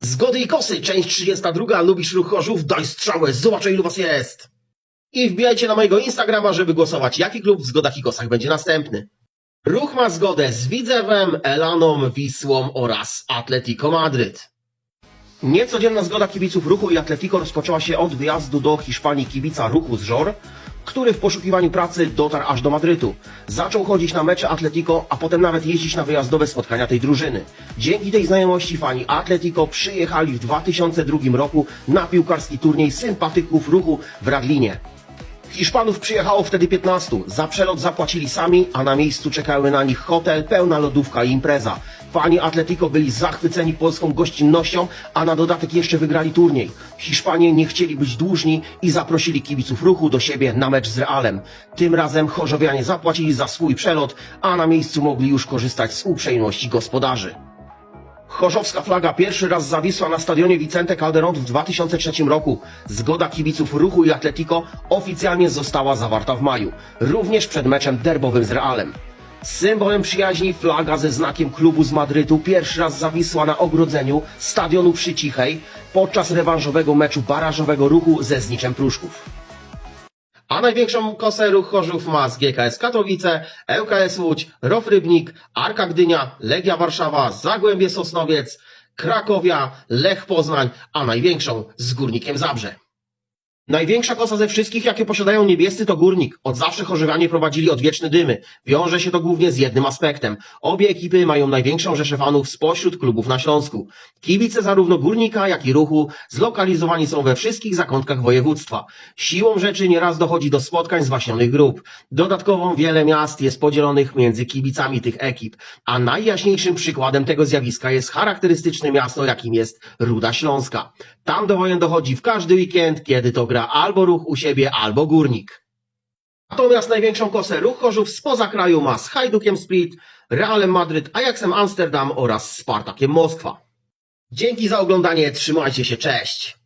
Zgody i kosy, część 32. Lubisz ruch Chorzów? Daj strzałę, zobaczę ilu was jest. I wbijajcie na mojego Instagrama, żeby głosować, jaki klub w Zgodach i Kosach będzie następny. Ruch ma zgodę z Widzewem, Elaną, Wisłą oraz Atletico Madryt. Niecodzienna zgoda kibiców ruchu i Atletico rozpoczęła się od wyjazdu do Hiszpanii kibica ruchu z Żor, który w poszukiwaniu pracy dotarł aż do Madrytu. Zaczął chodzić na mecze Atletico, a potem nawet jeździć na wyjazdowe spotkania tej drużyny. Dzięki tej znajomości fani Atletico przyjechali w 2002 roku na piłkarski turniej sympatyków ruchu w Radlinie. Hiszpanów przyjechało wtedy 15. Za przelot zapłacili sami, a na miejscu czekały na nich hotel, pełna lodówka i impreza. Fani Atletico byli zachwyceni polską gościnnością, a na dodatek jeszcze wygrali turniej. Hiszpanie nie chcieli być dłużni i zaprosili kibiców ruchu do siebie na mecz z Realem. Tym razem chorzowianie zapłacili za swój przelot, a na miejscu mogli już korzystać z uprzejmości gospodarzy. Chorzowska flaga pierwszy raz zawisła na stadionie Vicente Calderón w 2003 roku. Zgoda kibiców ruchu i Atletico oficjalnie została zawarta w maju, również przed meczem derbowym z Realem. Symbolem przyjaźni flaga ze znakiem klubu z Madrytu pierwszy raz zawisła na ogrodzeniu stadionu przy Cichej podczas rewanżowego meczu barażowego ruchu ze Zniczem Pruszków. A największą kosę ruch Chorzów ma z GKS Katowice, ŁKS Łódź, ROF Rybnik, Arka Gdynia, Legia Warszawa, Zagłębie Sosnowiec, Krakowia, Lech Poznań, a największą z Górnikiem Zabrze. Największa kosa ze wszystkich, jakie posiadają niebiescy, to górnik. Od zawsze chorzywanie prowadzili odwieczne dymy. Wiąże się to głównie z jednym aspektem. Obie ekipy mają największą rzeszę fanów spośród klubów na Śląsku. Kibice zarówno górnika, jak i ruchu zlokalizowani są we wszystkich zakątkach województwa. Siłą rzeczy nieraz dochodzi do spotkań zwaśnionych grup. Dodatkowo wiele miast jest podzielonych między kibicami tych ekip, a najjaśniejszym przykładem tego zjawiska jest charakterystyczne miasto, jakim jest Ruda Śląska. Tam do wojen dochodzi w każdy weekend, kiedy to gra albo ruch u siebie, albo górnik. Natomiast największą kosę ruch Chorzów spoza kraju ma z Hajdukiem Split, Realem Madryt, Ajaxem Amsterdam oraz Spartakiem Moskwa. Dzięki za oglądanie, trzymajcie się, cześć!